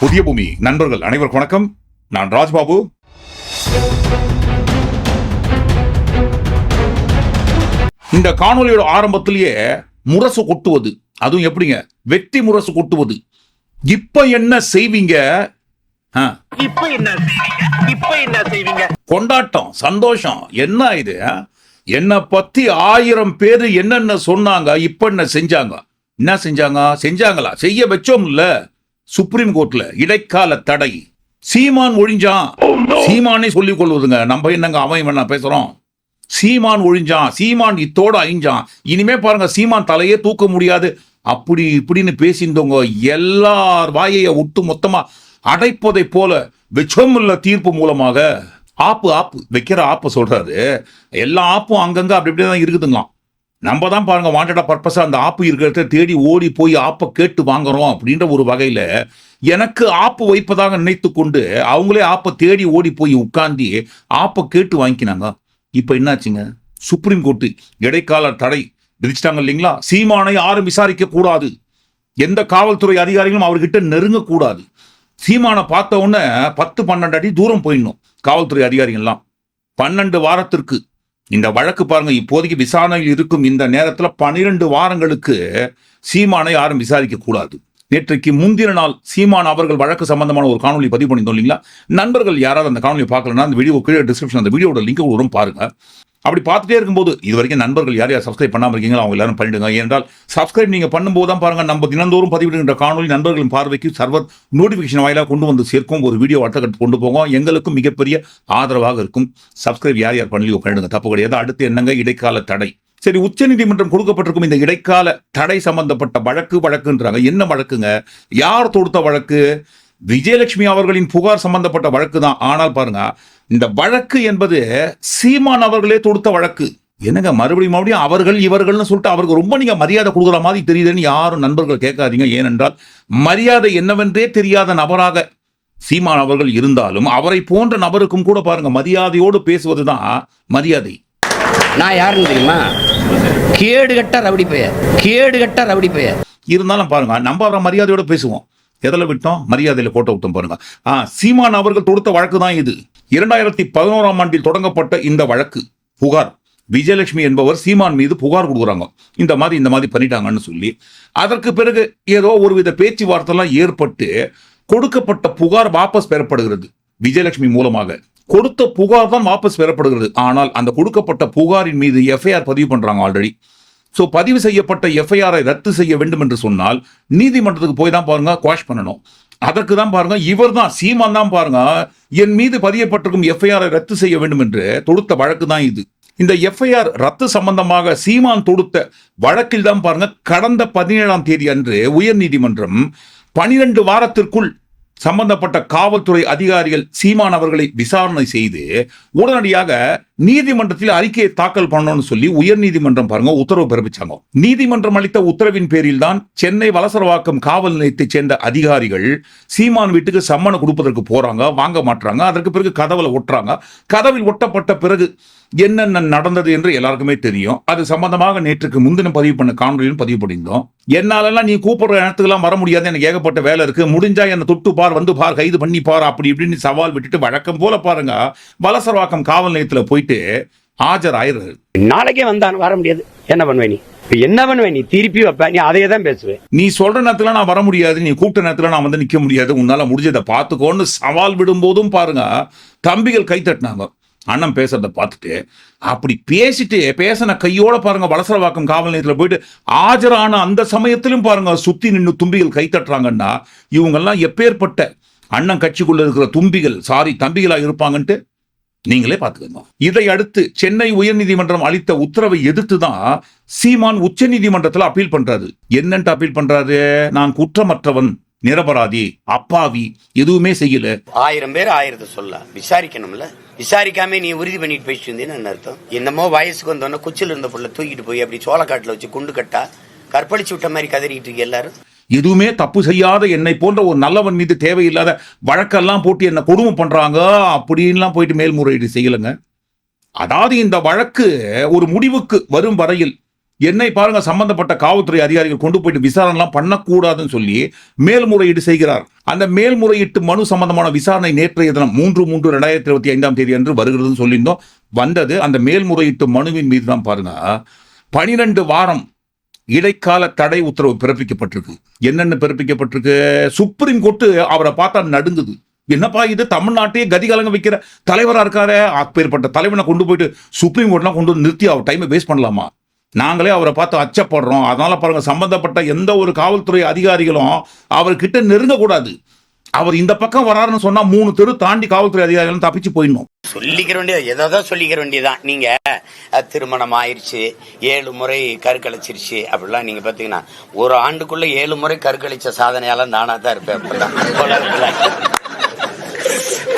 புதிய பூமி. நண்பர்கள் அனைவருக்கும் வணக்கம். நான் ராஜ்பாபு. இந்த காணொலியோட ஆரம்பத்திலேயே முரசு கொட்டுவது. அதுவும் எப்படிங்க? வெற்றி முரசு கொட்டுவது. இப்ப என்ன செய்வீங்க? இப்ப என்ன செய்வீங்க? இப்ப என்ன செய்வீங்க? கொண்டாட்டம் சந்தோஷம். என்ன இது? என்னை பத்தி ஆயிரம் பேர் என்னென்ன சொன்னாங்க இப்ப என்ன செஞ்சாங்க? என்ன செஞ்சாங்க? செஞ்சாங்களா? செய்ய வச்சோம் இல்ல சுப்ரீம் கோர்ட்ல இடைக்கால தடை. சீமான் ஒழிஞ்சான் சீமானே சொல்லிக் கொள்வதுங்க. நம்ம என்னங்க அவன் இவன் பேசுறோம்? சீமான் ஒழிஞ்சான் சீமான் இத்தோட அழிஞ்சான் இனிமே பாருங்க சீமான் தலையே தூக்க முடியாது. அப்படி இப்படின்னு பேசியிருந்தவங்க எல்லார் வாயைய ஒட்டு மொத்தமா அடைப்பதை போல வெச்சமில்ல தீர்ப்பு மூலமாக ஆப்பு ஆப்பு வைக்கிற ஆப்பு சொல்றாரு. எல்லா ஆப்பும் அங்கங்க அப்படி இப்படி தான் இருக்குதுங்களாம். நம்ம தான் பாருங்க வாண்டடா பர்பஸாக அந்த ஆப்பு இருக்கிறத தேடி ஓடி போய் ஆப்பை கேட்டு வாங்குறோம் அப்படின்ற ஒரு வகையில் எனக்கு ஆப்பு வைப்பதாக நினைத்து கொண்டு அவங்களே ஆப்பை தேடி ஓடி போய் உட்காந்து ஆப்பை கேட்டு வாங்கிக்கினாங்க. இப்போ என்னாச்சுங்க? சுப்ரீம் கோர்ட்டு இடைக்கால தடை விதிச்சிட்டாங்க இல்லைங்களா? சீமானை யாரும் விசாரிக்க கூடாது. எந்த காவல்துறை அதிகாரிகளும் அவர்கிட்ட நெருங்கக்கூடாது சீமானை பார்த்த உடனே பத்து பன்னெண்டு அடி தூரம் போயிடணும் காவல்துறை அதிகாரிகள்லாம். பன்னெண்டு வாரத்திற்கு இந்த வழக்கு பாருங்க இப்போதைக்கு விசாரணையில் இருக்கும் இந்த நேரத்தில் பனிரெண்டு வாரங்களுக்கு சீமானை யாரும் விசாரிக்க கூடாது. நேற்றைக்கு முந்தின நாள் சீமான் அவர்கள் வழக்கு சம்பந்தமான ஒரு காணொலி பதிவு பண்ணியிருந்தோம் இல்லைங்களா? நண்பர்கள் யாராவது அந்த காணொலி பார்க்கலன்னா அந்த வீடியோ கீழே டிஸ்கிரிப்ஷன் அந்த வீடியோட லிங்க் வரும் பாருங்க. அப்படி பார்த்துட்டே இருக்கும்போது இது வரைக்கும் நண்பர்கள் யார் யார் சப்ஸ்கிரைப் பண்ணாமல் இருக்கீங்களோ அவங்க எல்லாரும் பண்ணிடுங்க. ஏனென்றால் சப்ஸ்கிரைப் நீங்க பண்ணும்போது தான் பாருங்க நம்ம தினந்தோறும் பதிவிடுகின்ற காணொலி நண்பர்களின் பார்வைக்கு சர்வர் நோட்டிஃபிகேஷன் வாயிலாக கொண்டு வந்து சேர்க்கும். ஒரு வீடியோ அடுத்த கொண்டு போகும் எங்களுக்கும் மிகப்பெரிய ஆதரவாக இருக்கும். சப்ஸ்கிரைப் யார் யார் பண்ணலையோ பண்ணிடுங்க. தப்பு கிடையாது அடுத்து என்னங்க? இடைக்கால தடை. சரி உச்சநீதிமன்றம் கொடுக்கப்பட்டிருக்கும் இந்த இடைக்கால தடை சம்பந்தப்பட்ட வழக்கு வழக்குன்றாங்க. என்ன வழக்குங்க? யார் தொடுத்த வழக்கு? விஜயலட்சுமி அவர்களின் புகார் சம்பந்தப்பட்ட வழக்கு தான் ஆனால் பாருங்க இந்த வழக்கு என்பது சீமான் அவர்களே தொடுத்த வழக்கு. என்னங்க மறுபடியும் மறுபடியும் அவர்கள் இவர்கள்னு சொல்லிட்டு அவருக்கு ரொம்ப நீங்க மரியாதை கொடுக்குற மாதிரி தெரியுதுன்னு யாரும் நண்பர்கள் கேட்காதீங்க. ஏனென்றால் மரியாதை என்னவென்றே தெரியாத நபராக சீமான் அவர்கள் இருந்தாலும் அவரை போன்ற நபருக்கும் கூட பாருங்க மரியாதையோடு பேசுவதுதான் மரியாதை. நான் யாருன்னு தெரியுமா? கேடு கட்ட ரவுடி பெயர். கேடு கட்ட ரவுடி பெயர். இருந்தாலும் பாருங்க நம்ம அவரை மரியாதையோட பேசுவோம். எதில் விட்டோம்? மரியாதையில் கோட்டை விட்டோம் பாருங்க. ஆ சீமான் அவர்கள் தொடுத்த வழக்கு தான் இது. இரண்டாயிரத்தி பதினோராம் ஆண்டில் தொடங்கப்பட்ட இந்த வழக்கு புகார். விஜயலட்சுமி என்பவர் சீமான் மீது புகார் கொடுக்குறாங்க. இந்த மாதிரி இந்த மாதிரி பண்ணிட்டாங்கன்னு சொல்லி. அதற்கு பிறகு ஏதோ ஒருவித பேச்சுவார்த்தைலாம் ஏற்பட்டு கொடுக்கப்பட்ட புகார் வாபஸ் பெறப்படுகிறது விஜயலட்சுமி மூலமாக. கொடுத்த புகார் தான் வாபஸ் பெறப்படுகிறது. ஆனால் அந்த கொடுக்கப்பட்ட புகாரின் மீது எஃப்ஐஆர் பதிவு பண்றாங்க ஆல்ரெடி ஸோ பதிவு செய்யப்பட்ட எஃப்ஐஆரை ரத்து செய்ய வேண்டும் என்று சொன்னால் நீதிமன்றத்துக்கு போய் தான் பாருங்க குவாஷ் பண்ணணும். அதற்கு தான் பாருங்க இவர் தான் சீமான் தான் பாருங்க என் மீது பதியப்பட்டிருக்கும் எஃப்ஐஆரை ரத்து செய்ய வேண்டும் என்று தொடுத்த வழக்கு தான் இது. இந்த எஃப்ஐஆர் ரத்து சம்பந்தமாக சீமான் தொடுத்த வழக்கில் தான் பாருங்க கடந்த பதினேழாம் தேதி அன்று உயர்நீதிமன்றம் பனிரெண்டு வாரத்திற்குள் சம்பந்தப்பட்ட காவல்துறை அதிகாரிகள் சீமான் அவர்களை விசாரணை செய்து உடனடியாக நீதிமன்றத்தில் அறிக்கையை தாக்கல் பண்ணணும்னு சொல்லி உயர்நீதிமன்றம் பாருங்க உத்தரவு பிறப்பிச்சாங்க. நீதிமன்றம் அளித்த உத்தரவின் பேரில் தான் சென்னை வலசரவாக்கம் காவல் நிலையத்தைச் சேர்ந்த அதிகாரிகள் சீமான் வீட்டுக்கு சம்மனை கொடுப்பதற்கு போறாங்க வாங்க மாட்றாங்க அதற்கு பிறகு கதவுல ஒட்டுறாங்க. கதவில் ஒட்டப்பட்ட பிறகு என்னென்ன நடந்தது என்று எல்லாருக்குமே தெரியும். அது சம்பந்தமாக நேற்றுக்கு முன்தினம் பதிவு பண்ண காணொலியும் பதிவு பண்ணியிருந்தோம். என்னாலெல்லாம் நீ கூப்பிடுற இடத்துக்குலாம் வர முடியாது எனக்கு ஏகப்பட்ட வேலை இருக்கு. முடிஞ்சா என்னை தொட்டு பார் வந்து பார் கைது பண்ணி பார் அப்படி இப்படின்னு சவால் விட்டுட்டு வழக்கம் போல பாருங்க வலசரவாக்கம் காவல் நிலையத்தில் போயிட்டு ஆஜர் ஆயிடுறாரு நாளைக்கே வந்தான் வர முடியாது. என்ன பண்ணுவே நீ? என்ன பண்ணுவே நீ? திருப்பி வைப்ப நீ அதையே தான் பேசுவேன் நீ சொல்ற நேரத்துல நான் வர முடியாது நீ கூப்பிட்ட நேரத்துல நான் வந்து நிக்க முடியாது உன்னால முடிஞ்சதை பார்த்துக்கோன்னு சவால் விடும்போதும் பாருங்க தம்பிகள் கை தட்டினாங்க. அண்ணன் பேசுறத பார்த்துட்டு அப்படி பேசிட்டு பேசின கையோட பாருங்க வலசரவாக்கம் காவல் நிலையத்துல போயிட்டு ஆஜரான அந்த சமயத்திலும் பாருங்க சுத்தி நின்று தும்பிகள் கை தட்டுறாங்கன்னா இவங்கெல்லாம் எப்பேற்பட்ட அண்ணன் கட்சிக்குள்ள இருக்கிற தும்பிகள் சாரி தம்பிகளா இருப்பாங்கன்ட்டு நீங்களே பார்த்துக்கோங்க. இதை அடுத்து சென்னை உயர்நீதிமன்றம் அளித்த உத்தரவை எதிர்த்து தான் சீமான் உச்ச நீதிமன்றத்தில் அப்பீல் பண்றாரு. என்னன்ட்டு அப்பீல் பண்றாரு? நான் குற்றமற்றவன் நிரபராதி அப்பாவி எதுவுமே செய்யல. ஆயிரம் பேர் ஆயிரத்தை சொல்ல விசாரிக்கணும்ல? விசாரிக்காம நீ உறுதி பண்ணிட்டு போயிட்டு என்ன அர்த்தம்? என்னமோ வயசுக்கு வந்தோடனே குச்சில இருந்த புள்ள தூக்கிட்டு போய் அப்படி சோளக்காட்டுல வச்சு குண்டு கட்டா கற்பழிச்சு விட்ட மாதிரி கதறிட்டு இருக்கு எல்லாரும். எதுவுமே தப்பு செய்யாத என்னை போன்ற ஒரு நல்லவன் மீது தேவையில்லாத வழக்கெல்லாம் போட்டு என்னை கொடுமை பண்ணுறாங்க அப்படின்லாம் போயிட்டு மேல்முறையீடு செய்யலைங்க. அதாவது இந்த வழக்கு ஒரு முடிவுக்கு வரும் வரையில் என்னை பாருங்க சம்பந்தப்பட்ட காவல்துறை அதிகாரிகள் கொண்டு போயிட்டு விசாரணைலாம் பண்ணக்கூடாதுன்னு சொல்லி மேல்முறையீடு செய்கிறார். அந்த மேல்முறையீட்டு மனு சம்பந்தமான விசாரணை நேற்றைய தினம் மூன்று மூன்று ரெண்டாயிரத்தி இருபத்தி ஐந்தாம் தேதி அன்று வருகிறதுன்னு சொல்லியிருந்தோம். வந்தது அந்த மேல்முறையீட்டு மனுவின் மீது தான் பாருங்க. பனிரெண்டு வாரம் இடைக்கால தடை உத்தரவு பிறப்பிக்கப்பட்டிருக்கு. என்னென்ன பிறப்பிக்கப்பட்டிருக்கு? சுப்ரீம் கோர்ட்டு அவரை பார்த்தா நடுங்குது. என்னப்பா இது? தமிழ்நாட்டையே கதிகாலங்க வைக்கிற தலைவராக இருக்காரே. அப்பேற்பட்ட தலைவனை கொண்டு போயிட்டு சுப்ரீம் கோர்ட்லாம் கொண்டு வந்து நிறுத்தி அவர் டைமை வேஸ்ட் பண்ணலாமா? நாங்களே அவரை பார்த்து அச்சப்படுறோம். அதனால பாருங்க சம்பந்தப்பட்ட எந்த ஒரு காவல்துறை அதிகாரிகளும் அவர்கிட்ட நெருங்கக்கூடாது. அவர் இந்த பக்கம் வராருன்னு சொன்னா மூணு தெரு தாண்டி காவல்துறை அதிகாரிகளும் தப்பிச்சு போயிடணும். சொல்லிக்கிற வேண்டியது ஏதோ சொல்லிக்கிற வேண்டியதுதான். நீங்க திருமணம் ஆயிருச்சு ஏழு முறை கருக்கழிச்சிருச்சு அப்படிலாம் நீங்க பாத்தீங்கன்னா ஒரு ஆண்டுக்குள்ள ஏழு முறை கருக்கழிச்ச சாதனையால நானா தான் இருப்பேன்.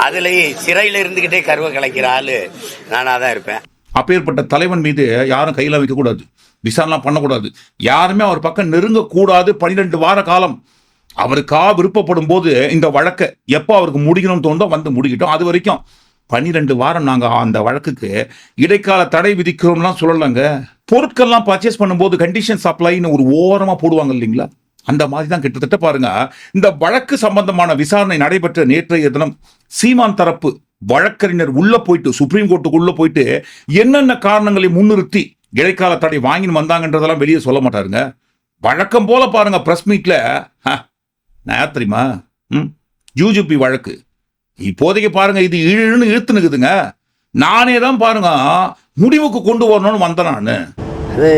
அதுலயே சிறையில இருந்துகிட்டே கருவை கலைக்கிற ஆளு நானா தான் இருப்பேன். அப்பேற்பட்ட தலைவன் மீது யாரும் கையில வைக்கக்கூடாது. விசாரணை பண்ணக்கூடாது. யாருமே அவர் பக்கம் நெருங்கக்கூடாது பன்னிரெண்டு வார காலம். அவருக்கா விருப்பப்படும் போது இந்த வழக்கை எப்போ அவருக்கு முடிக்கணும்னு தோணுதோ வந்து முடிக்கட்டும். அது வரைக்கும் பன்னிரெண்டு வாரம் நாங்கள் அந்த வழக்குக்கு இடைக்கால தடை விதிக்கிறோம்லாம் சொல்லலைங்க. பொருட்கள்லாம் பர்ச்சேஸ் பண்ணும்போது கண்டிஷன் சப்ளைன்னு ஒரு ஓரமாக போடுவாங்க இல்லைங்களா? அந்த மாதிரி தான் கிட்டத்தட்ட பாருங்க. இந்த வழக்கு சம்பந்தமான விசாரணை நடைபெற்ற நேற்றைய தினம் சீமான் தரப்பு வழக்கறிஞர் உள்ள போயிட்டு சுப்ரீம் கோர்ட்டுக்குள்ள போயிட்டு என்னென்ன காரணங்களை முன்னிறுத்தி இடைக்கால தடை வாங்கின்னு வந்தாங்கன்றதெல்லாம் வெளியே சொல்ல மாட்டாருங்க. வழக்கம் போல பாருங்க பிரஸ் மீட்ல நான் யார் தெரியுமா ம்? யூஜிபி வழக்கு. இப்போதைக்கு பாருங்க இது இழுன்னு இழுத்து நிக்குதுங்க. நானே தான் பாருங்க முடிவுக்கு கொண்டு வரணும்னு வந்தேன் நான். அது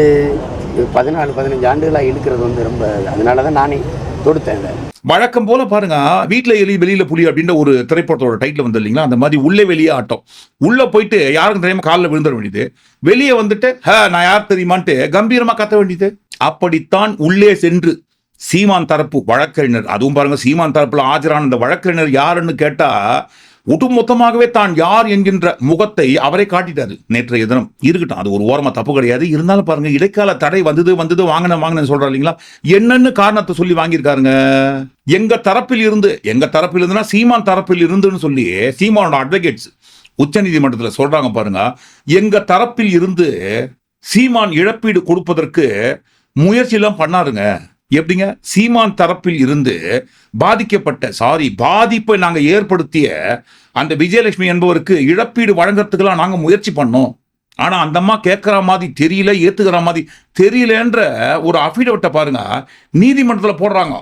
பதினாலு பதினஞ்சு ஆண்டுகளாக இழுக்கிறது வந்து ரொம்ப அதனால தான் நானே தொடுத்தேன் வழக்கம் போல பாருங்க வீட்ல எலி வெளியில புலி அப்படின்ற ஒரு திரைப்படத்தோட டைட்டில் வந்து இல்லைங்களா அந்த மாதிரி உள்ளே வெளியே ஆட்டம். உள்ள போயிட்டு யாருக்கும் தெரியாம காலில் விழுந்துட வேண்டியது. வெளியே வந்துட்டு ஹ நான் யார் தெரியுமான்ட்டு கம்பீரமா கத்த வேண்டியது. அப்படித்தான் உள்ளே சென்று சீமான் தரப்பு வழக்கறிஞர். அதுவும் பாருங்க சீமான் தரப்பில் ஆஜரான அந்த வழக்கறிஞர் யாருன்னு கேட்டா ஒட்டுமொத்தமாகவே தான் யார் என்கின்ற முகத்தை அவரை காட்டிட்டாரு நேற்றைய தினம். இருக்கட்டும் அது ஒரு ஓரமாக தப்பு கிடையாது. இருந்தாலும் பாருங்க இடைக்கால தடை வந்தது வந்தது வாங்கின வாங்கினு சொல்றா இல்லைங்களா? என்னன்னு காரணத்தை சொல்லி வாங்கியிருக்காருங்க. எங்க தரப்பில் இருந்து எங்க தரப்பில் இருந்துன்னா சீமான் தரப்பில் இருந்துன்னு சொல்லி சீமானோட அட்வொகேட்ஸ் உச்சநீதிமன்றத்தில் சொல்றாங்க பாருங்க எங்க தரப்பில் இருந்து சீமான் இழப்பீடு கொடுப்பதற்கு முயற்சியெல்லாம் பண்ணாருங்க. எப்படிங்க? சீமான் தரப்பில் இருந்து பாதிக்கப்பட்ட சாரி பாதிப்பை நாங்கள் ஏற்படுத்திய அந்த விஜயலட்சுமி என்பவருக்கு இழப்பீடு வழங்குறதுக்கெல்லாம் நாங்கள் முயற்சி பண்ணோம். ஆனா அந்த அம்மா கேட்கிற மாதிரி தெரியல ஏத்துக்கிற மாதிரி தெரியலன்ற ஒரு அஃபிடவிட்டை பாருங்க. நீதிமன்றத்தில் போடுறாங்க.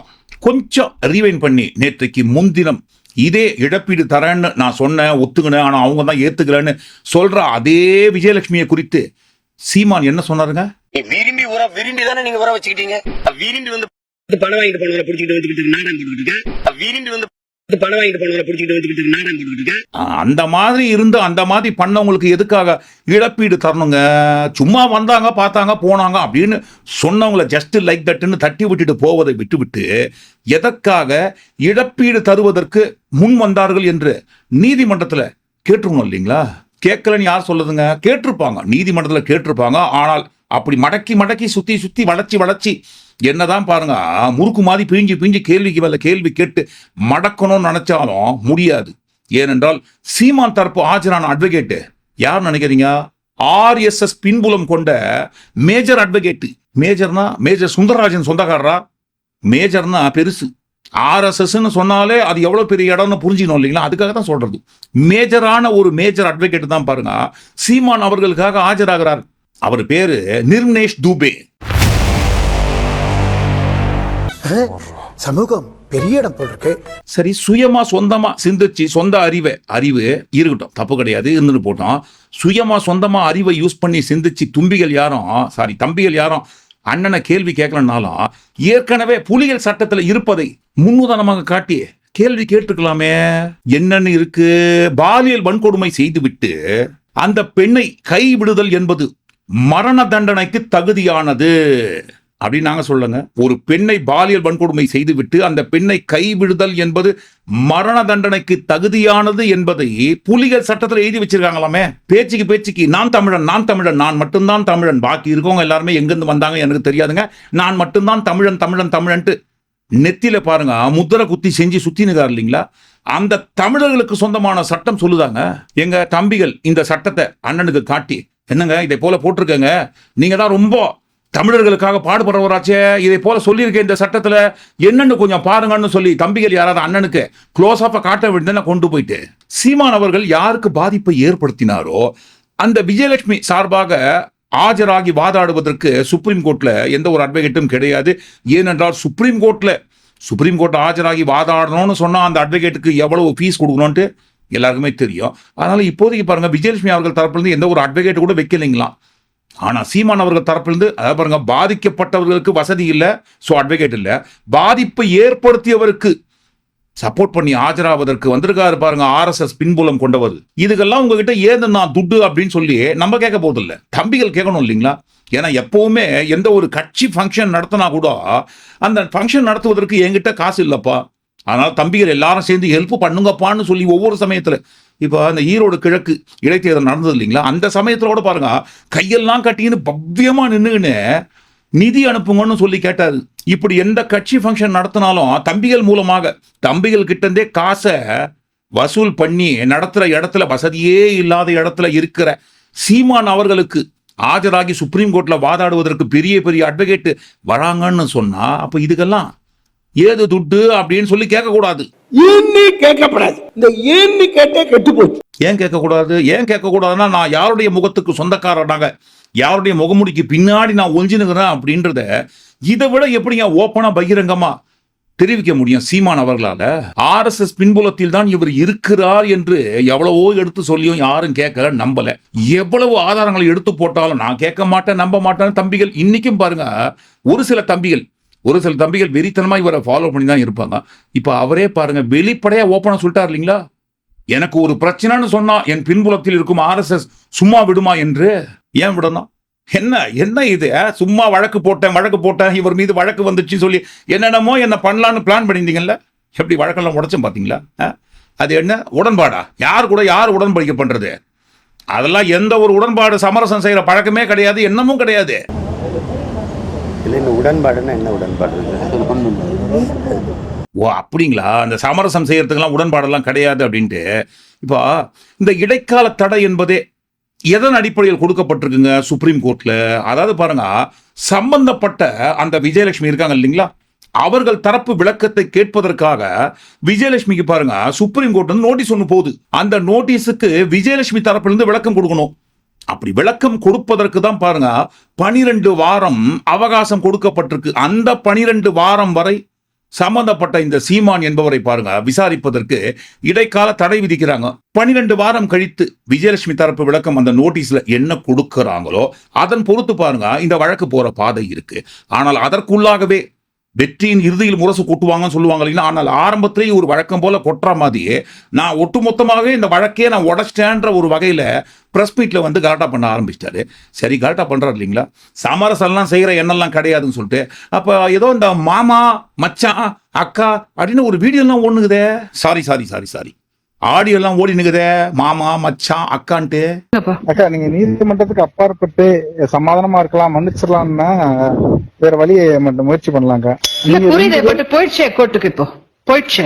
கொஞ்சம் ரீவைன் பண்ணி நேற்றைக்கு முன்தினம் இதே இழப்பீடு தரேன்னு நான் சொன்னேன் ஒத்துக்கினேன் ஆனால் அவங்க தான் ஏத்துக்கலன்னு சொல்ற அதே விஜயலட்சுமியை குறித்து சீமான் என்ன சொன்னாருங்க? நீ விரும்பி தானே நீங்க உர வச்சுக்கிட்டீங்க? விரும்பி வந்து பணம் வாங்கிட்டு போனவரை பிடிச்சிக்கிட்டு வந்துக்கிட்டு நாடகம் கொடுத்துட்டு இருக்கேன் விரும்பி வந்து பணம் வாங்கிட்டு போனவரை பிடிச்சிக்கிட்டு வந்துக்கிட்டு நாடகம் கொடுத்துட்டு அந்த மாதிரி இருந்து அந்த மாதிரி பண்ணவங்களுக்கு எதுக்காக இழப்பீடு தரணுங்க? சும்மா வந்தாங்க பார்த்தாங்க போனாங்க அப்படின்னு சொன்னவங்கள ஜஸ்ட் லைக் தட்டுன்னு தட்டி விட்டுட்டு போவதை விட்டுவிட்டு எதற்காக இழப்பீடு தருவதற்கு முன் வந்தார்கள் என்று நீதிமன்றத்தில் கேட்டுருக்கணும் இல்லைங்களா? கேட்கலன்னு யார் சொல்லுதுங்க? கேட்டிருப்பாங்க. நீதிமன்றத்தில் கேட்டிருப்பாங்க. ஆனால் அப்படி மடக்கி மடக்கி சுத்தி சுத்தி வளர்ச்சி வளர்ச்சி. என்னதான் பாருங்க முறுக்கு மாதிரி பிழிஞ்சு பிழிஞ்சு கேள்விக்கு மேல கேள்வி கேட்டு மடக்கணும்னு நினைச்சாலும் முடியாது. ஏனென்றால் சீமான் தரப்பு ஆஜரான அட்வொகேட்டு யார் நினைக்கிறீங்க? ஆர்எஸ்எஸ் பின்புலம் கொண்ட மேஜர் அட்வொகேட்டு மேஜர்னா மேஜர் சுந்தரராஜன் சொந்தக்காரரா? மேஜர்னா பெருசு. ஆர்எஸ்எஸ்ன்னு சொன்னாலே அது எவ்வளோ பெரிய இடம்னு புரிஞ்சுக்கணும் இல்லைங்களா? அதுக்காக தான் சொல்கிறது மேஜரான ஒரு மேஜர் அட்வொகேட் தான் பாருங்க சீமான் அவர்களுக்காக ஆஜராகிறார். அவர் பேரு நிர்மேஷ் தூபே. சமூகம் பெரிய இடம் போல் இருக்கு சரி சுயமா சொந்தமா சிந்திச்சு சொந்த அறிவை அறிவு இருக்கட்டும். தப்பு கிடையாது இருந்துட்டு போட்டோம். சுயமா சொந்தமா அறிவை யூஸ் பண்ணி சிந்திச்சு தும்பிகள் யாரும் சாரி தம்பிகள் யாரும் அண்ணனை கேள்வி கேட்கலனாலும் ஏற்கனவே புலிகள் சட்டத்துல இருப்பதை முன்னுதாரணமாக காட்டி கேள்வி கேட்டுக்கலாமே. என்னன்னு இருக்கு? பாலியல் வன்கொடுமை செய்துவிட்டு அந்த பெண்ணை கைவிடுதல் என்பது மரண தண்டனைக்கு தகுதியானது. அப்படின்னு நாங்க சொல்லுங்க. ஒரு பெண்ணை பாலியல் வன்கொடுமை செய்துவிட்டு அந்த பெண்ணை கைவிடுதல் என்பது மரண தண்டனைக்கு தகுதியானது என்பதை புலிகள் சட்டத்தில் எழுதி வச்சிருக்காங்களாமே. பேச்சுக்கு பேச்சுக்கு நான் தமிழன் நான் தமிழன் நான் மட்டும்தான் தமிழன். பாக்கி இருக்கவங்க எல்லாருமே எங்கிருந்து வந்தாங்க எனக்கு தெரியாதுங்க. நான் மட்டும்தான் தமிழன் தமிழன் தமிழன்ட்டு நெத்தியில பாருங்க முத்திரை குத்தி செஞ்சு சுத்தினுக்கார் இல்லைங்களா? அந்த தமிழர்களுக்கு சொந்தமான சட்டம் சொல்லுதாங்க. எங்க தம்பிகள் இந்த சட்டத்தை அண்ணனுக்கு காட்டி என்னங்க இதை போல போட்டிருக்கங்க. நீங்க தான் ரொம்ப தமிழர்களுக்காக பாடுபடுறவராச்சே. இதை போல சொல்லியிருக்கேன் இந்த சட்டத்தில். என்னன்னு கொஞ்சம் பாருங்கன்னு சொல்லி தம்பிகள் யாராவது அண்ணனுக்கு க்ளோஸ் ஆஃபா காட்ட வேண்டியதை கொண்டு போயிட்டு. சீமான் அவர்கள் யாருக்கு பாதிப்பை ஏற்படுத்தினாரோ அந்த விஜயலட்சுமி சார்பாக ஆஜராகி வாதாடுவதற்கு சுப்ரீம் கோர்ட்ல எந்த ஒரு அட்வொகேட்டும் கிடையாது. ஏனென்றால் சுப்ரீம் கோர்ட்ல சுப்ரீம் கோர்ட் ஆஜராகி வாதாடணும்னு சொன்னால் அந்த அட்வொகேட்டுக்கு எவ்வளவு ஃபீஸ் கொடுக்கணும்ட்டு எல்லாருக்குமே தெரியும். அதனால இப்போதைக்கு பாருங்க விஜயலட்சுமி அவர்கள் தரப்பிலிருந்து எந்த ஒரு அட்வொகேட் கூட வைக்கலைங்களாம். ஆனால் சீமான் அவர்கள் தரப்பிலிருந்து அதாவது பாருங்க பாதிக்கப்பட்டவர்களுக்கு வசதி இல்லை ஸோ அட்வொகேட் இல்லை. பாதிப்பை ஏற்படுத்தியவருக்கு சப்போர்ட் பண்ணி ஆஜராவதற்கு வந்திருக்காரு பாருங்க ஆர்எஸ்எஸ் பின்புலம் கொண்டவர். இதுக்கெல்லாம் உங்ககிட்ட ஏது நான் துட்டு அப்படின்னு சொல்லி நம்ம கேட்க போதில்ல தம்பிகள் கேட்கணும் இல்லைங்களா? ஏன்னா எப்பவுமே எந்த ஒரு கட்சி ஃபங்க்ஷன் நடத்தினா கூட அந்த ஃபங்க்ஷன் நடத்துவதற்கு என்கிட்ட காசு இல்லைப்பா. அதனால் தம்பிகள் எல்லாரும் சேர்ந்து ஹெல்ப் பண்ணுங்கப்பான்னு சொல்லி ஒவ்வொரு சமயத்தில் இப்போ அந்த ஈரோடு கிழக்கு இடைத்தேர்தல் நடந்தது இல்லைங்களா? அந்த சமயத்தில் கூட பாருங்க கையெல்லாம் கட்டின்னு பவ்யமாக நின்றுன்னு நிதி அனுப்புங்கன்னு சொல்லி கேட்டார். இப்படி எந்த கட்சி ஃபங்க்ஷன் நடத்தினாலும் தம்பிகள் மூலமாக தம்பிகள் கிட்டந்தே இருந்தே காசை வசூல் பண்ணி நடத்துகிற இடத்துல வசதியே இல்லாத இடத்துல இருக்கிற சீமான் அவர்களுக்கு ஆஜராகி சுப்ரீம் கோர்ட்டில் வாதாடுவதற்கு பெரிய பெரிய அட்வொகேட் வராங்கன்னு சொன்னால் அப்போ இதுக்கெல்லாம் ஏது துட்டு அப்படின்னு சொல்லி கேட்கக்கூடாது. ஏன்னு கேட்கப்படாது. இந்த ஏன்னு கேட்டே கெட்டு போச்சு ஏன் கேட்கக்கூடாது? ஏன் கேட்கக்கூடாதுன்னா நான் யாருடைய முகத்துக்கு சொந்தக்காரனாக யாருடைய முகமுடிக்கு பின்னாடி நான் ஒஞ்சினுக்கிறேன் அப்படின்றத இதை விட எப்படிங்க ஓப்பனா பகிரங்கமா தெரிவிக்க முடியும் சீமான் அவர்களால? ஆர்எஸ்எஸ் பின்புலத்தில் தான் இவர் இருக்கிறார் என்று எவ்வளவோ எடுத்து சொல்லியும் யாரும் கேட்கல நம்பல. எவ்வளவு ஆதாரங்களை எடுத்து போட்டாலும் நான் கேட்க மாட்டேன் நம்ப மாட்டேன் தம்பிகள் இன்னைக்கும் பாருங்க ஒரு சில தம்பிகள் ஒரு சில தம்பிகள் வெறித்தனமா இவரை ஃபாலோ பண்ணி தான் இருப்பாங்க. இப்ப அவரே பாருங்க வெளிப்படையா ஓப்பனாக சொல்லிட்டார் இல்லைங்களா? எனக்கு ஒரு பிரச்சனைன்னு சொன்னா என் பின்புலத்தில் இருக்கும் ஆர்எஸ்எஸ் சும்மா விடுமா என்று? ஏன் விடணும்? என்ன என்ன இது? சும்மா வழக்கு போட்டேன் வழக்கு போட்டேன் இவர் மீது வழக்கு வந்துச்சு சொல்லி என்னென்னமோ என்ன பண்ணலான்னு பிளான் பண்ணியிருந்தீங்கல்ல? எப்படி வழக்கெல்லாம் உடச்சும் பாத்தீங்களா ஆ? அது என்ன? உடன்பாடா? யார் கூட யார் உடன்படிக்கை பண்றது? அதெல்லாம் எந்த ஒரு உடன்பாடு சமரசம் செய்யற பழக்கமே கிடையாது என்னமும் கிடையாது. இல்லை இந்த உடன்பாடுன்னா என்ன உடன்பாடு? ஓ அப்படிங்களா? அந்த சமரசம் செய்யறதுக்கெல்லாம் உடன்பாடெல்லாம் கிடையாது அப்படின்ட்டு. இப்போ இந்த இடைக்கால தடை என்பதே எதன் அடிப்படையில் கொடுக்கப்பட்டிருக்குங்க சுப்ரீம் கோர்ட்ல அதாவது பாருங்க சம்பந்தப்பட்ட அந்த விஜயலட்சுமி இருக்காங்க இல்லைங்களா? அவர்கள் தரப்பு விளக்கத்தை கேட்பதற்காக விஜயலட்சுமிக்கு பாருங்க சுப்ரீம் கோர்ட் வந்து நோட்டீஸ் ஒன்று போகுது. அந்த நோட்டீஸுக்கு விஜயலட்சுமி தரப்பிலிருந்து விளக்கம் கொடுக்கணும். அப்படி விளக்கம் கொடுப்பதற்கு தான் பாருங்க பனிரெண்டு வாரம் அவகாசம் கொடுக்கப்பட்டிருக்கு. அந்த பனிரெண்டு வாரம் வரை சம்பந்தப்பட்ட இந்த சீமான் என்பவரை பாருங்க விசாரிப்பதற்கு இடைக்கால தடை விதிக்கிறாங்க. பனிரெண்டு வாரம் கழித்து விஜயலட்சுமி தரப்பு விளக்கம் அந்த நோட்டீஸ்ல என்ன கொடுக்கிறாங்களோ அதன் பொறுத்து பாருங்க இந்த வழக்கு போற பாதை இருக்கு. ஆனால் அதற்குள்ளாகவே வெற்றியின் இறுதியில் முரசு கொட்டுவாங்கன்னு சொல்லுவாங்க இல்லைங்களா? ஆனால் ஆரம்பத்திலேயே ஒரு வழக்கம் போல கொட்டுற மாதிரியே நான் ஒட்டுமொத்தமாகவே இந்த வழக்கே நான் உடச்சிட்டேன்ற ஒரு வகையில் ப்ரெஸ் மீட்டில் வந்து கலாட்டா பண்ண ஆரம்பிச்சிட்டாரு. சரி கலாட்டா பண்ணுறாரு இல்லைங்களா? சமரசம்லாம் செய்கிற எண்ணெல்லாம் கிடையாதுன்னு சொல்லிட்டு. அப்போ ஏதோ இந்த மாமா மச்சான் அக்கா அப்படின்னு ஒரு வீடியோலாம் ஒன்றுக்குதே sorry sorry sorry sorry audio எல்லாம் ஓடி நிக்குதே. மாமா மச்சான் அக்கான்ட்டு. அக்கா நீங்க நீதிமன்றத்துக்கு அப்பாற்பட்டு சமாதானமா இருக்கலாம் மன்னிச்சிடலாம்னா வேற வழியை முயற்சி நீங்க புரியுது. பட் போயிடுச்சே கோர்ட்டுக்கு இப்போ. போயிடுச்சே.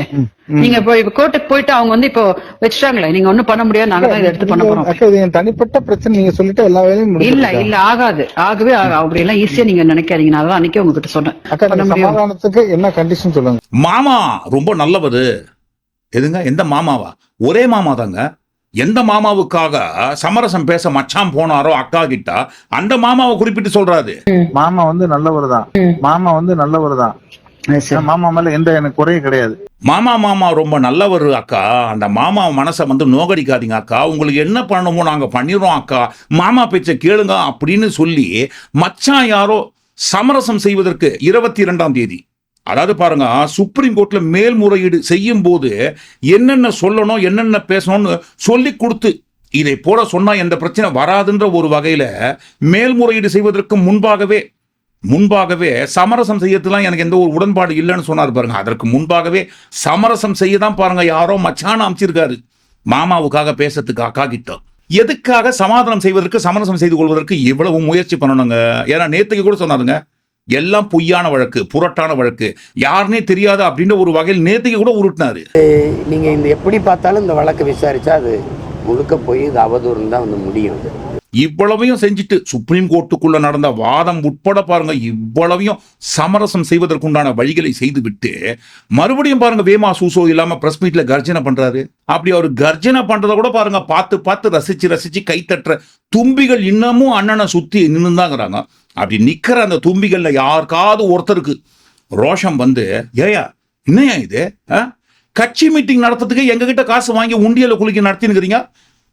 நீங்க இப்போ இப்ப கோர்ட்டுக்கு போயிட்டு அவங்க வந்து இப்போ வச்சுட்டாங்களே. நீங்க ஒண்ணும் பண்ண முடியாது. நாங்க தான் இதை எடுத்து பண்ண போறோம். அக்கா இது என் தனிப்பட்ட பிரச்சனை. நீங்க சொல்லிட்டு எல்லா வேலையும் இல்ல? இல்ல ஆகாது. ஆகவே ஆகா- அப்படி எல்லாம் ஈஸியா நீங்க நினைக்காதீங்க. நான் அதான் அன்னைக்கே உங்ககிட்ட சொன்னேன். அக்கா சமாதானத்துக்கு என்ன கண்டிஷன் சொல்லுங்க. மாமா ரொம்ப நல்லவர். எதுங்க? எந்த மாமாவா? ஒரே மாமா தாங்க எந்த மாமாவுக்காக சமரசம் பேச மச்சான் போனாரோ அக்கா கிட்ட அந்த மாமாவை குறிப்பிட்டு சொல்றாரு. மாமா வந்து நல்லவர் தான் மாமா வந்து நல்லவர் தான். மாமா மேல எந்த எனக்கு குறையும் கிடையாது. மாமா மாமா ரொம்ப நல்லவர் அக்கா. அந்த மாமா மனசை வந்து நோகடிக்காதீங்க அக்கா. உங்களுக்கு என்ன பண்ணணுமோ நாங்க பண்ணிடுறோம் அக்கா. மாமா பேச்சை கேளுங்க அப்படின்னு சொல்லி மச்சான் யாரோ சமரசம் செய்வதற்கு இருபத்தி இரண்டாம் தேதி அதாவது பாருங்க சுப்ரீம் கோர்ட்ல மேல்முறையீடு செய்யும் போது என்னென்ன சொல்லணும் என்னென்ன பேசணும்னு சொல்லி கொடுத்து இதை போல சொன்னா எந்த பிரச்சனை வராதுன்ற ஒரு வகையில மேல்முறையீடு செய்வதற்கு முன்பாகவே முன்பாகவே சமரசம் செய்யறதுலாம் எனக்கு எந்த ஒரு உடன்பாடு இல்லைன்னு சொன்னார் பாருங்க. அதற்கு முன்பாகவே சமரசம் செய்ய தான் பாருங்க யாரோ மச்சான அமைச்சிருக்காரு. மாமாவுக்காக பேசுறதுக்கு அக்கா கிட்ட எதுக்காக சமாதானம் செய்வதற்கு சமரசம் செய்து கொள்வதற்கு இவ்வளவு முயற்சி பண்ணணுங்க? ஏன்னா நேத்துக்கு கூட சொன்னாருங்க எல்லாம் பொய்யான வழக்கு புரட்டான வழக்கு. யாருனே தெரியாது அப்படின்ற ஒரு வகையில் நேத்துக்கு கூட உருட்டினாரு. நீங்க இந்த எப்படி பார்த்தாலும் இந்த வழக்கு விசாரிச்சா அது முழுக்க போய் இது அவதூறுன்னு தான் வந்து முடியும். இவ்வளவையும் செஞ்சுட்டு சுப்ரீம் கோர்ட்டுக்குள்ள நடந்த வாதம் உட்பட பாருங்க இவ்வளவையும் சமரசம் செய்வதற்குண்டான வழிகளை செய்துவிட்டு மறுபடியும் பாருங்க வேமா சூசோ இல்லாம பிரஸ் மீட்ல கர்ஜனை பண்றாரு. அப்படி அவர் கர்ஜனை பண்றத கூட பாருங்க பார்த்து பார்த்து ரசிச்சு ரசிச்சு கை தட்டுற தும்பிகள் இன்னமும் அண்ணனை சுத்தி நின்னுதாங்கிறாங்க அப்படி நிற்கிற அந்த தும்பிகளில் யாருக்காவது ஒருத்தருக்கு ரோஷம் வந்து ஏயா என்னையா இது? ஆ? கட்சி மீட்டிங் நடத்துறதுக்கு எங்ககிட்ட காசு வாங்கி உண்டியல குளிக்க நடத்தினுக்கிறீங்க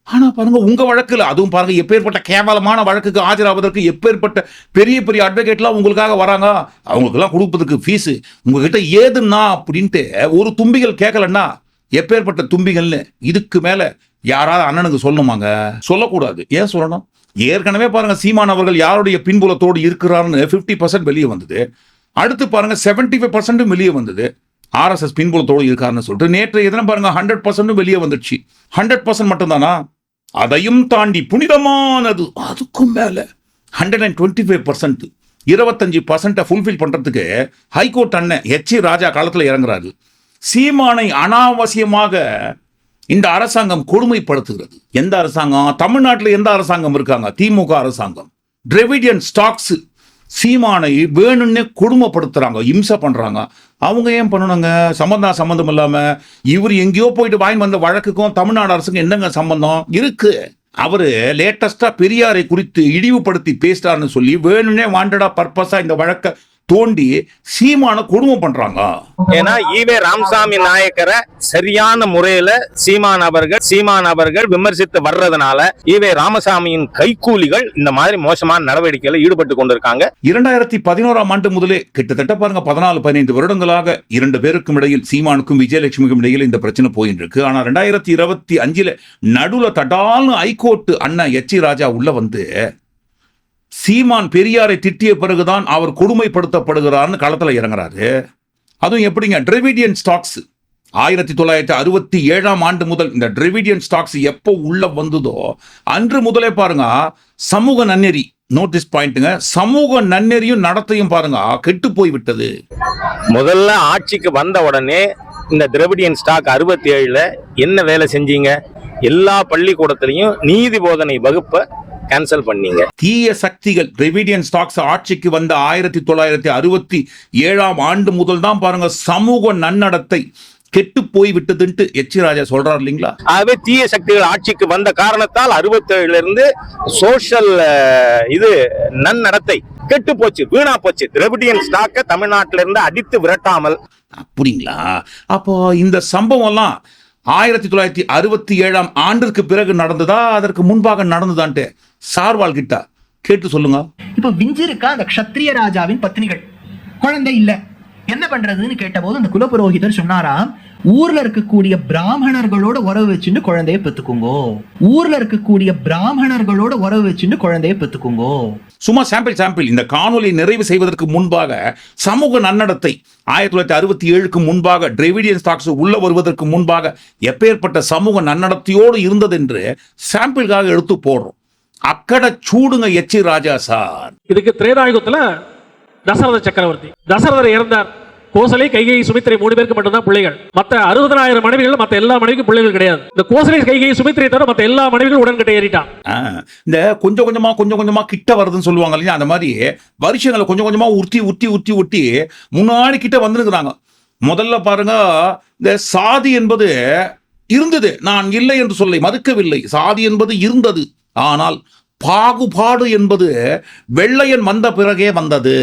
ஆனால் பாருங்க உங்கள் வழக்கில் அதுவும் பாருங்க எப்பேற்பட்ட கேவலமான வழக்குக்கு ஆஜராவதற்கு எப்பேற்பட்ட பெரிய பெரிய அட்வொகேட்லாம் உங்களுக்காக வராங்க? அவங்களுக்கெல்லாம் கொடுப்பதுக்கு ஃபீஸு உங்ககிட்ட ஏதுன்னா அப்படின்ட்டு ஒரு தும்பிகள் கேட்கலன்னா எப்பேற்பட்ட தும்பிகள்னு இதுக்கு மேலே யாராவது அண்ணனுக்கு சொல்லணுமாங்க? சொல்லக்கூடாது. ஏன் சொல்லணும்? ஏற்கனவே பாருங்க சீமான் அவர்கள் யாருடைய பின்புலத்தோடு இருக்கிறாருன்னு 50% பர்சன்ட் வெளியே வந்தது. அடுத்து பாருங்க 75% ஃபைவ் பர்சன்ட்டும் வெளியே வந்தது. ஆர்எஸ்எஸ் பின்புலத்தோடு இருக்காருன்னு சொல்லிட்டு நேற்று எதனா பாருங்க ஹண்ட்ரட் பர்சன்ட்டும் வெளியே வந்துடுச்சு. ஹண்ட்ரட் பர்சன்ட் மட்டும்தானா? அதையும் தாண்டி புனிதமானது. அதுக்கும் மேலே hundred and twenty five percent இருபத்தஞ்சு பர்சன்ட்டை ஃபுல்ஃபில் பண்ணுறதுக்கு ஹைகோர்ட் அண்ணன் எச் ராஜா காலத்தில் இறங்குறாரு. சீமானை அனாவசியமாக இந்த அரசாங்கம் கொடுமைப்படுத்துகிறது. எந்த அரசாங்கம்? தமிழ்நாட்டில் எந்த அரசாங்கம் இருக்காங்க? திமுக அரசாங்கம். டிரெவிடியன் ஸ்டாக்ஸ் சீமானை வேணும்னே கொடுமைப்படுத்துறாங்க. இம்சை பண்ணுறாங்க அவங்க ஏன் பண்ணணுங்க? சம்மந்தம் சம்மந்தம் இல்லாமல் இவர் எங்கேயோ போயிட்டு வாங்கி வந்த வழக்குக்கும் தமிழ்நாடு அரசுக்கும் என்னங்க சம்பந்தம்? இருக்கு. அவர் லேட்டஸ்டாக பெரியாரை குறித்து இழிவுபடுத்தி பேசுறாருன்னு சொல்லி வேணும்னே வாண்டடா பர்பஸாக இந்த வழக்கை தோண்டி சீமான கொடுமை பண்றாங்க. ஏன்னா ஈவே ராமசாமி நாயக்கரை சரியான முறையில சீமான் அவர்கள் சீமான் அவர்கள் விமர்சித்து வர்றதுனால ஈவே ராமசாமியின் கைக்கூலிகள் இந்த மாதிரி மோசமான நடவடிக்கையில ஈடுபட்டு கொண்டிருக்காங்க. இரண்டாயிரத்தி பதினோராம் ஆண்டு முதலே கிட்டத்தட்ட பாருங்க பதினாலு பதினைந்து வருடங்களாக இரண்டு பேருக்கும் இடையில் சீமானுக்கும் விஜயலட்சுமிக்கும் இடையில் இந்த பிரச்சனை போயிட்டு இருக்கு ஆனா ரெண்டாயிரத்தி இருபத்தி அஞ்சுல நடுவுல தடால்னு ஹைகோர்ட் அண்ணன் எச். ராஜா உள்ள வந்து சீமான் பெரியாரை திட்டிய பிறகுதான் அவர் கொடுமைப்படுத்தப்படுகிறார்னு களத்தில் இறங்குறாரு. அதுவும் எப்படிங்க? டிரெவிடியன் ஸ்டாக்ஸ் ஆயிரத்தி தொள்ளாயிரத்தி அறுபத்தி ஏழாம் ஆண்டு முதல் இந்த டிரெவிடியன் ஸ்டாக்ஸ் எப்போ உள்ள வந்ததோ அன்று முதலே பாருங்க சமூக நன்னெறி நோட்டீஸ் பாயிண்ட்டுங்க சமூக நன்னெறியும் நடத்தையும் பாருங்க கெட்டு போய் விட்டது முதல்ல ஆட்சிக்கு வந்த உடனே இந்த திரவிடியன் ஸ்டாக் அறுபத்தி ஏழில் என்ன வேலை செஞ்சீங்க? எல்லா பள்ளிக்கூடத்திலையும் நீதி போதனை வகுப்பை கேன்சல் பண்ணீங்க. தீய சக்திகள் டிரெவிடியன் ஸ்டாக்ஸ் ஆட்சிக்கு வந்த ஆயிரத்தி தொள்ளாயிரத்தி அறுபத்தி ஏழாம் ஆண்டு முதல் தான் பாருங்க சமூக நன்னடத்தை கெட்டு போய் விட்டதுன்ட்டு எச் ராஜா சொல்றாரு இல்லைங்களா? ஆகவே தீய சக்திகள் ஆட்சிக்கு வந்த காரணத்தால் அறுபத்தேழுல இருந்து சோஷியல் இது நன்னடத்தை கெட்டு போச்சு வீணா போச்சு. திரவிடியன் ஸ்டாக்கை தமிழ்நாட்டில இருந்து அடித்து விரட்டாமல். அப்படிங்களா? அப்போ இந்த சம்பவம்லாம் ஆயிரத்தி தொள்ளாயிரத்தி அறுபத்தி ஏழாம் ஆண்டிற்கு பிறகு நடந்ததா? அதற்கு முன்பாக நடந்ததான்ட்டு சார்வால் கிட்ட கேட்டு சொல்லுங்க. இப்போ விஞ்சிருக்கா அந்த க்ஷத்ரிய ராஜாவின் பத்னிகள்? குழந்தை இல்ல. என்ன பண்றதுன்னு கேட்டபோது அந்த குலபுரோகிதர் சொன்னாராம் ஊர்ல இருக்கக்கூடிய பிராமணர்களோட உறவு வச்சுட்டு குழந்தைய பெத்துக்குங்கோ. ஊர்ல இருக்கக்கூடிய பிராமணர்களோட உறவு வச்சுட்டு குழந்தைய பெத்துக்குங்கோ. சும்மா சாம்பிள் சாம்பிள் இந்த காணொலி நிறைவு செய்வதற்கு முன்பாக சமூக நன்னடத்தை ஆயிரத்தி தொள்ளாயிரத்தி அறுபத்தி ஏழுக்கு முன்பாக டிரெவிடியன் ஸ்டாக்ஸ் உள்ள வருவதற்கு முன்பாக எப்பேற்பட்ட சமூக நன்னடத்தையோடு இருந்தது என்று சாம்பிளுக்காக எடுத்து போடுறோம். அக்கட சூடுங்க எச்சி ராஜா சார். இதுக்கு திரேதாயுகத்துல தசரத சக்கரவர்த்தி. தசரதர் இறந்தார். கோசலை கைகை சுமித்திரை மூணு பேருக்கு மட்டும்தான் பிள்ளைகள். மத்த அறுபதாயிரம் மனைவிகள் மத்த எல்லா மனைவிக்கும் பிள்ளைகள் கிடையாது. இந்த கோசலை கைகை சுமித்திரை தவிர மத்த எல்லா மனைவிகளும் உடன்கட்டை ஏறிட்டான். இந்த கொஞ்சம் கொஞ்சமா கொஞ்சம் கொஞ்சமா கிட்ட வருதுன்னு சொல்லுவாங்க இல்லையா? அந்த மாதிரி வருஷங்களை கொஞ்சம் கொஞ்சமா உருட்டி உருட்டி உருட்டி உருட்டி முன்னாடி கிட்ட வந்துருக்குறாங்க. முதல்ல பாருங்க இந்த சாதி என்பது இருந்தது. நான் இல்லை என்று சொல்லை மறுக்கவில்லை. சாதி என்பது இருந்தது. ஆனால் பாகுபாடு என்பது வெள்ளையன் வந்த பிறகே வந்தது.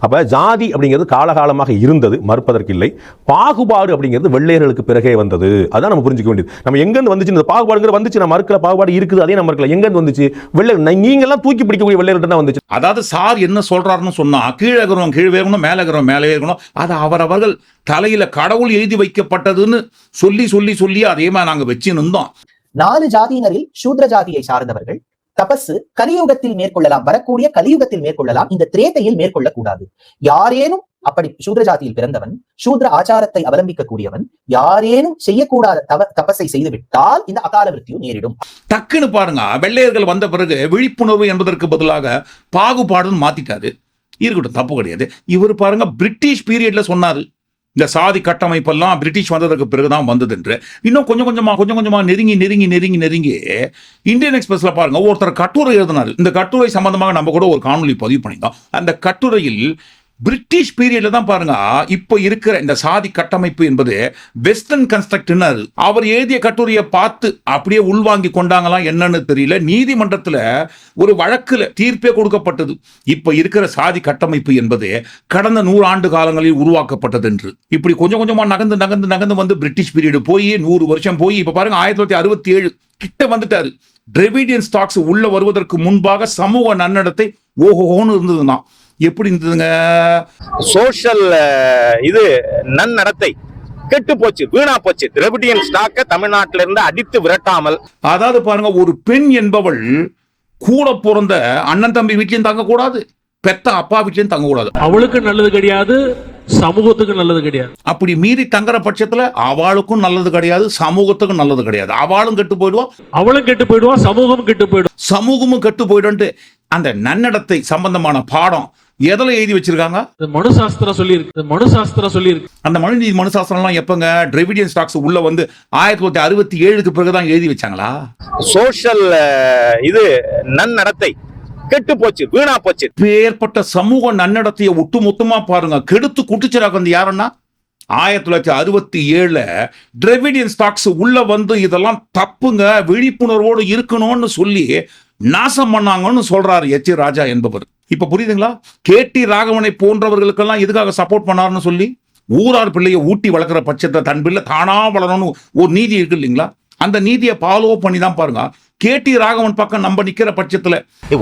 அப்ப ஜாதி அப்படிங்கிறது காலகாலமாக இருந்தது மறுப்பதற்கு இல்லை பாகுபாடு அப்படிங்கிறது வெள்ளையர்களுக்கு பிறகே வந்தது. அதான் நம்ம புரிஞ்சுக்க வேண்டியது. நம்ம எங்கேருந்து வந்துச்சு? இந்த பாகுபாடுங்கிற வந்துச்சு. நம்ம மறுக்கல பாகுபாடு இருக்குது. அதே நம்ம மறுக்கல. எங்கேருந்து வந்துச்சு? வெள்ளை நீங்க எல்லாம் தூக்கி பிடிக்கக்கூடிய வெள்ளையர்கள் தான் வந்துச்சு. அதாவது சார் என்ன சொல்றாருன்னு சொன்னா கீழே இருக்கிறவன் கீழே இருக்கணும் மேலே இருக்கிறவன் மேலே இருக்கணும் அது அவரவர்கள் தலையில கடவுள் எழுதி வைக்கப்பட்டதுன்னு சொல்லி சொல்லி சொல்லி அதே மாதிரி நாங்க வச்சு நின்றோம் நாலு ஜாதியினரில் சூத்ர ஜாதியை சார்ந்தவர்கள் தபசு கலியுகத்தில் மேற்கொள்ளலாம் வரக்கூடிய கலியுகத்தில் மேற்கொள்ளலாம் இந்த திரேத்தையில் மேற்கொள்ளக்கூடாது. யாரேனும் அப்படி சூத்ர ஜாதியில் பிறந்தவன் சூத்ர ஆச்சாரத்தை அவலம்பிக்க கூடியவன் யாரேனும் செய்யக்கூடாத தவ தபஸை செய்துவிட்டால் இந்த அகால மிருத்யு நேரிடும். டக்குன்னு பாருங்க வெள்ளையர்கள் வந்த பிறகு விழிப்புணர்வு என்பதற்கு பதிலாக பாகுபாடுன்னு மாத்திட்டாரு இருக்கட்டும் தப்பு கிடையாது. இவர் பாருங்க பிரிட்டிஷ் பீரியட்ல சொன்னாரு இந்த சாதி கட்டமைப்பெல்லாம் பிரிட்டிஷ் வந்ததற்கு பிறகுதான் வந்தது என்று இன்னும் கொஞ்சம் கொஞ்சமா கொஞ்சம் கொஞ்சமா நெருங்கி நெருங்கி நெருங்கி நெருங்கி இந்தியன் எக்ஸ்பிரஸ்ல பாருங்க ஒருத்தர் கட்டுரை எழுதினார். இந்த கட்டுரை சம்பந்தமாக நம்ம கூட ஒரு காணொலி பதிவு பண்ணியிருந்தோம். அந்த கட்டுரையில் பிரிட்டிஷ் பீரியட்ல தான் பாருங்க இப்போ இருக்கிற இந்த சாதி கட்டமைப்பு என்பது வெஸ்டர்ன் கன்ஸ்ட்ரக்ட்னாரு அவர் எழுதிய கட்டுரையை பார்த்து அப்படியே உள்வாங்கி கொண்டாங்களாம் என்னன்னு தெரியல. நீதிமன்றத்தில் ஒரு வழக்கில் தீர்ப்பே கொடுக்கப்பட்டது. இப்போ இருக்கிற சாதி கட்டமைப்பு என்பது கடந்த நூறு ஆண்டு காலங்களில் உருவாக்கப்பட்டது என்று இப்படி கொஞ்சம் கொஞ்சமாக நகர்ந்து நகர்ந்து நகர்ந்து வந்து பிரிட்டிஷ் பீரியடு போய் நூறு வருஷம் போய் இப்போ பாருங்க ஆயிரத்தி தொள்ளாயிரத்தி அறுபத்தி ஏழு கிட்ட வந்துட்டாரு. டிரெவிடியன் ஸ்டாக்ஸ் உள்ள வருவதற்கு முன்பாக சமூக நன்னடத்தை ஓஹோன்னு இருந்ததுதான். எப்படி இருந்ததுங்க? சோஷியல் இது நன்னடத்தை கெட்டு போச்சு வீணா போச்சு. திரவிடியன் ஸ்டாக்க தமிழ்நாட்டில இருந்து அடித்து விரட்டாமல். அதாவது பாருங்க ஒரு பெண் என்பவள் கூட பிறந்த அண்ணன் தம்பி வீட்லயும் தங்கக்கூடாது பெத்த அப்பா வீட்லயும் தங்கக்கூடாது. அவளுக்கு நல்லது கிடையாது சமூகத்துக்கு நல்லது கிடையாது. அப்படி மீறி தங்குற பட்சத்துல அவளுக்கும் நல்லது கிடையாது சமூகத்துக்கும் நல்லது கிடையாது. அவளும் கெட்டு போயிடுவா. அவளும் கெட்டு போயிடுவா சமூகமும் கெட்டு போயிடும். சமூகமும் கெட்டு போயிடும்ட்டு அந்த நன்னடத்தை சம்பந்தமான பாடம் எதில் எழுதி வச்சிருக்காங்க? மனு சாஸ்திரம் சொல்லியிருக்கு. இது மனு சாஸ்திரம் சொல்லியிருக்கு. அந்த மனுநீதி மனுசாஸ்திரம்லாம் எப்பங்க? டிரெவிடியன் ஸ்டாக்ஸ் உள்ள வந்து ஆயிரத்தி தொள்ளாயிரத்தி அறுபத்தி ஏழுக்கு பிறகுதான் எழுதி வச்சாங்களா? சோஷியல் இது நன்னடத்தை கெட்டு போச்சு வீணா போச்சு. ஏற்பட்ட சமூக நன்னடத்தையை ஒட்டுமொத்தமா பாருங்க. கெடுத்து குட்டிச்சராக வந்து யாருன்னா? ஆயிரத்தி தொள்ளாயிரத்தி அறுபத்தி ஏழுல டிரெவிடியன் ஸ்டாக்ஸ் உள்ள வந்து இதெல்லாம் தப்புங்க விழிப்புணர்வோடு இருக்கணும்னு சொல்லி நாசம் பண்ணாங்கன்னு சொல்றாரு எச் ராஜா என்பவர். இப்ப புரியுதுங்களா? கேடி ராகவனை போன்றவர்களுக்கெல்லாம் எதுக்காக சப்போர்ட் பண்ணாருன்னு சொல்லி ஊரார் பிள்ளையை ஊட்டி வளர்க்குற பட்சத்தை தன் பிள்ளை தானா வளரணும்னு ஒரு நீதி இருக்கு இல்லைங்களா? அந்த நீதியை ஃபாலோ பண்ணி தான் பாருங்க. கேடி ராகவன் பக்கம் நம்ம நிக்கிற பட்சத்துல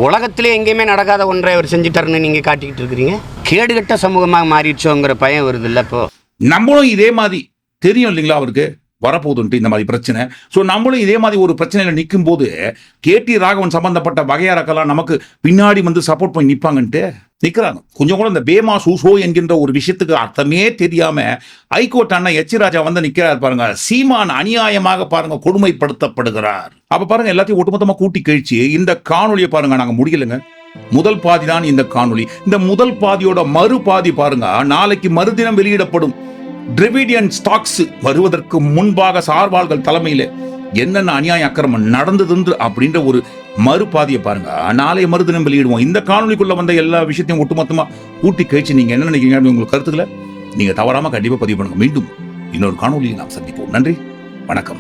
உலகத்திலே எங்கேயுமே நடக்காத ஒன்றை அவர் செஞ்சுட்டாருன்னு நீங்க காட்டிக்கிட்டு இருக்கிறீங்க. கேடுகட்ட சமூகமாக மாறிடுச்சோங்கிற பயம் வருது இல்ல இப்போ? நம்மளும் இதே மாதிரி தெரியும் இல்லைங்களா அவருக்கு? வரப்போகுதுன்ட்டு இந்த மாதிரி பிரச்சனை. ஸோ நம்மளும் இதே மாதிரி ஒரு பிரச்சனையில் நிற்கும் போது கேடி ராகவன் சம்பந்தப்பட்ட வகையாரக்கெல்லாம் நமக்கு பின்னாடி வந்து சப்போர்ட் பண்ணி நிற்பாங்கன்ட்டு நிற்கிறாங்க கொஞ்சம் கூட இந்த பேமா சூசோ என்கின்ற ஒரு விஷயத்துக்கு அர்த்தமே தெரியாம ஹைகோர்ட் அண்ணன் எச் ராஜா வந்து நிற்கிறார் பாருங்க சீமான் அநியாயமாக பாருங்க கொடுமைப்படுத்தப்படுகிறார். அப்ப பாருங்க எல்லாத்தையும் ஒட்டுமொத்தமா கூட்டி கழிச்சு இந்த காணொலியை பாருங்க நாங்க முடியலைங்க. முதல் பாதி தான் இந்த காணொலி இந்த முதல் பாதியோட மறு பாதி பாருங்க நாளைக்கு மறுதினம் வெளியிடப்படும். டிரிவிடியன் ஸ்டாக்ஸ் வருவதற்கு முன்பாக சார்பாள்கள் தலைமையில் என்னென்ன அநியாய அக்கிரமம் நடந்ததுன்று அப்படின்ற ஒரு மறுபாதியை பாருங்க. நாளைய மறுதினம் வெளியிடுவோம். இந்த காணொலிக்குள்ள வந்த எல்லா விஷயத்தையும் ஒட்டுமொத்தமா கூட்டி கழிச்சு நீங்க என்ன நினைக்கிறீங்க? உங்களுக்கு கருத்துக்களை நீங்க தவறாம கண்டிப்பா பதிவு பண்ணுங்க. மீண்டும் இன்னொரு காணொலியை நாம் சந்திப்போம். நன்றி. வணக்கம்.